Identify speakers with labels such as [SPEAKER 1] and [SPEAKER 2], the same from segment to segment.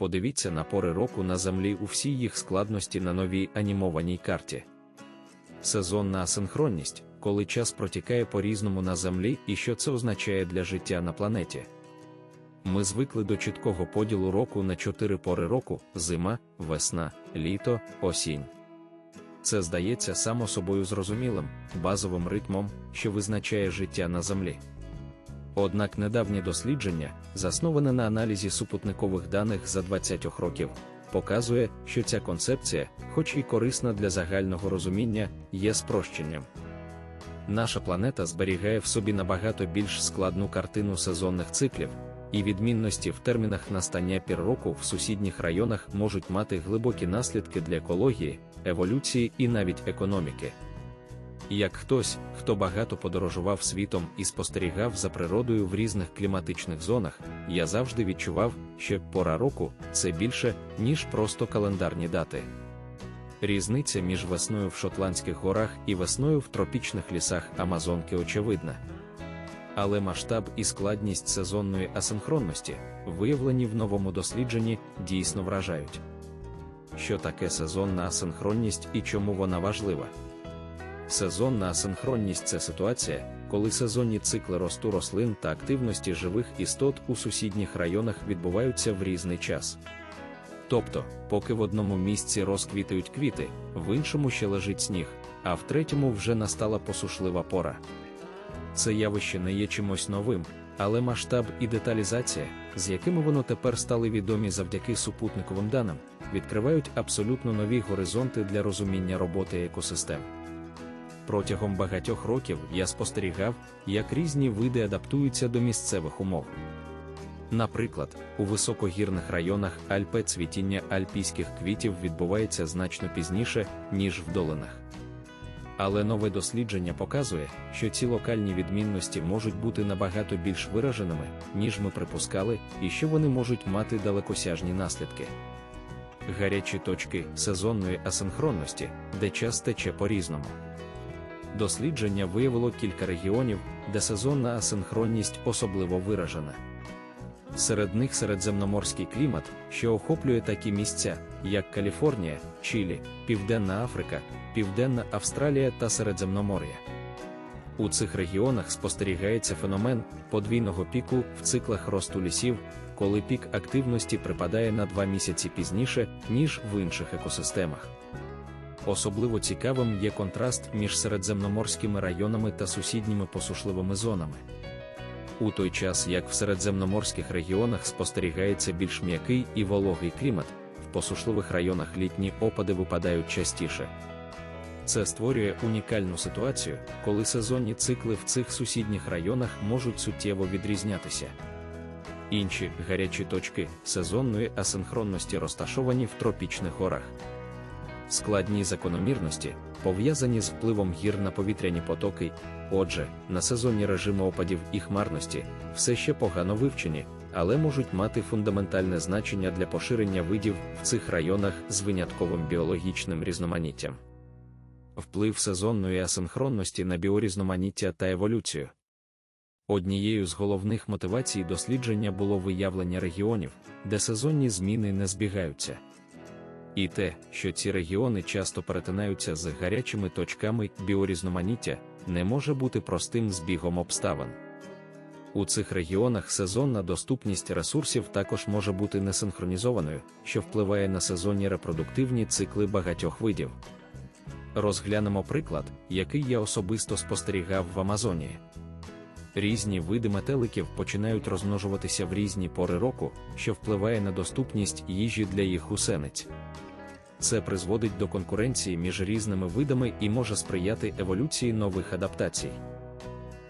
[SPEAKER 1] Подивіться на пори року на землі у всій їх складності на новій анімованій карті. Сезонна асинхронність, коли час протікає по-різному на землі і що це означає для життя на планеті. Ми звикли до чіткого поділу року на чотири пори року: зима, весна, літо, осінь. Це здається само собою зрозумілим, базовим ритмом, що визначає життя на землі. Однак недавнє дослідження, засноване на аналізі супутникових даних за 20 років, показує, що ця концепція, хоч і корисна для загального розуміння, є спрощенням. Наша планета зберігає в собі набагато більш складну картину сезонних циклів, і відмінності в термінах настання пір року в сусідніх районах можуть мати глибокі наслідки для екології, еволюції і навіть економіки. Як хтось, хто багато подорожував світом і спостерігав за природою в різних кліматичних зонах, я завжди відчував, що пора року це більше, ніж просто календарні дати. Різниця між весною в Шотландських горах і весною в тропічних лісах Амазонки очевидна. Але масштаб і складність сезонної асинхронності, виявлені в новому дослідженні, дійсно вражають. Що таке сезонна асинхронність і чому вона важлива? Сезонна асинхронність це ситуація, коли сезонні цикли росту рослин та активності живих істот у сусідніх районах відбуваються в різний час. Тобто, поки в одному місці розквітають квіти, в іншому ще лежить сніг, а в третьому вже настала посушлива пора. Це явище не є чимось новим, але масштаб і деталізація, з якими воно тепер стали відомі завдяки супутниковим даним, відкривають абсолютно нові горизонти для розуміння роботи екосистем. Протягом багатьох років я спостерігав, як різні види адаптуються до місцевих умов. Наприклад, у високогірних районах Альпе цвітіння альпійських квітів відбувається значно пізніше, ніж в долинах. Але нове дослідження показує, що ці локальні відмінності можуть бути набагато більш вираженими, ніж ми припускали, і що вони можуть мати далекосяжні наслідки. Гарячі точки сезонної асинхронності, де час тече по-різному. Дослідження виявило кілька регіонів, де сезонна асинхронність особливо виражена. Серед них середземноморський клімат, що охоплює такі місця, як Каліфорнія, Чилі, Південна Африка, Південна Австралія та Середземномор'я. У цих регіонах спостерігається феномен подвійного піку в циклах росту лісів, коли пік активності припадає на два місяці пізніше, ніж в інших екосистемах. Особливо цікавим є контраст між середземноморськими районами та сусідніми посушливими зонами. У той час, як в середземноморських регіонах спостерігається більш м'який і вологий клімат, в посушливих районах літні опади випадають частіше. Це створює унікальну ситуацію, коли сезонні цикли в цих сусідніх районах можуть суттєво відрізнятися. Інші гарячі точки сезонної асинхронності розташовані в тропічних горах. Складні закономірності, пов'язані з впливом гір на повітряні потоки, отже, на сезонні режими опадів і хмарності, все ще погано вивчені, але можуть мати фундаментальне значення для поширення видів в цих районах з винятковим біологічним різноманіттям. Вплив сезонної асинхронності на біорізноманіття та еволюцію. Однією з головних мотивацій дослідження було виявлення регіонів, де сезонні зміни не збігаються. І те, що ці регіони часто перетинаються з гарячими точками біорізноманіття, не може бути простим збігом обставин. У цих регіонах сезонна доступність ресурсів також може бути несинхронізованою, що впливає на сезонні репродуктивні цикли багатьох видів. Розглянемо приклад, який я особисто спостерігав в Амазонії. Різні види метеликів починають розмножуватися в різні пори року, що впливає на доступність їжі для їх гусениць. Це призводить до конкуренції між різними видами і може сприяти еволюції нових адаптацій.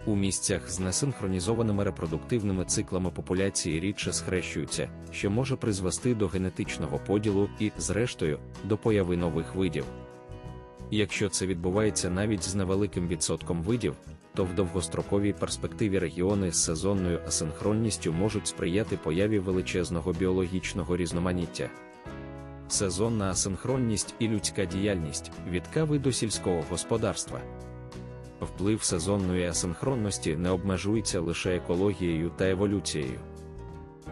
[SPEAKER 1] У місцях з несинхронізованими репродуктивними циклами популяції рідше схрещуються, що може призвести до генетичного поділу і, зрештою, до появи нових видів. Якщо це відбувається навіть з невеликим відсотком видів, то в довгостроковій перспективі регіони з сезонною асинхронністю можуть сприяти появі величезного біологічного різноманіття. Сезонна асинхронність і людська діяльність від кави до сільського господарства. Вплив сезонної асинхронності не обмежується лише екологією та еволюцією.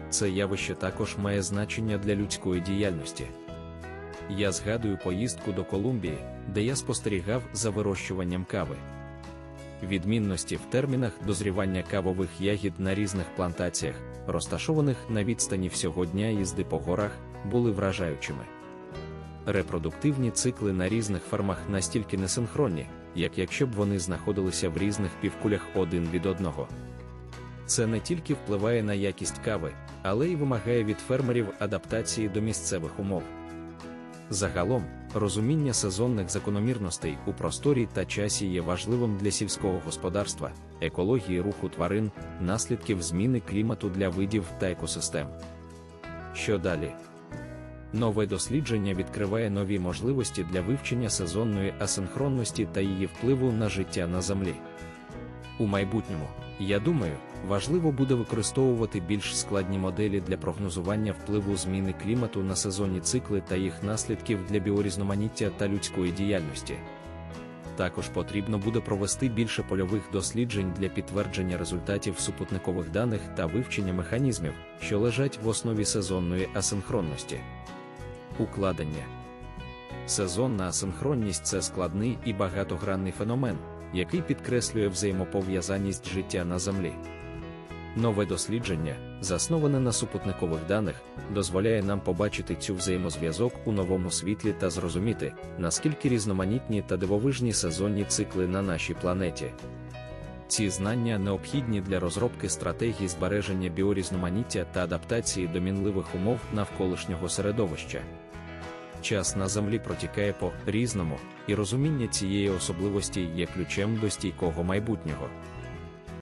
[SPEAKER 1] це явище також має значення для людської діяльності. Я згадую поїздку до Колумбії, де я спостерігав за вирощуванням кави. Відмінності в термінах дозрівання кавових ягід на різних плантаціях, розташованих на відстані всього дня їзди по горах, були вражаючими. Репродуктивні цикли на різних фермах настільки несинхронні, як якщо б вони знаходилися в різних півкулях один від одного. Це не тільки впливає на якість кави, але й вимагає від фермерів адаптації до місцевих умов. Загалом, розуміння сезонних закономірностей у просторі та часі є важливим для сільського господарства, екології руху тварин, наслідків зміни клімату для видів та екосистем. Що далі? Нове дослідження відкриває нові можливості для вивчення сезонної асинхронності та її впливу на життя на землі. У майбутньому, я думаю, важливо буде використовувати більш складні моделі для прогнозування впливу зміни клімату на сезонні цикли та їх наслідків для біорізноманіття та людської діяльності. Також потрібно буде провести більше польових досліджень для підтвердження результатів супутникових даних та вивчення механізмів, що лежать в основі сезонної асинхронності. Укладення сезонна асинхронність це складний і багатогранний феномен, який підкреслює взаємопов'язаність життя на Землі. Нове дослідження, засноване на супутникових даних, дозволяє нам побачити цю взаємозв'язок у новому світлі та зрозуміти, наскільки різноманітні та дивовижні сезонні цикли на нашій планеті. Ці знання необхідні для розробки стратегій збереження біорізноманіття та адаптації до мінливих умов навколишнього середовища. Час на землі протікає по різному, і розуміння цієї особливості є ключем до стійкого майбутнього.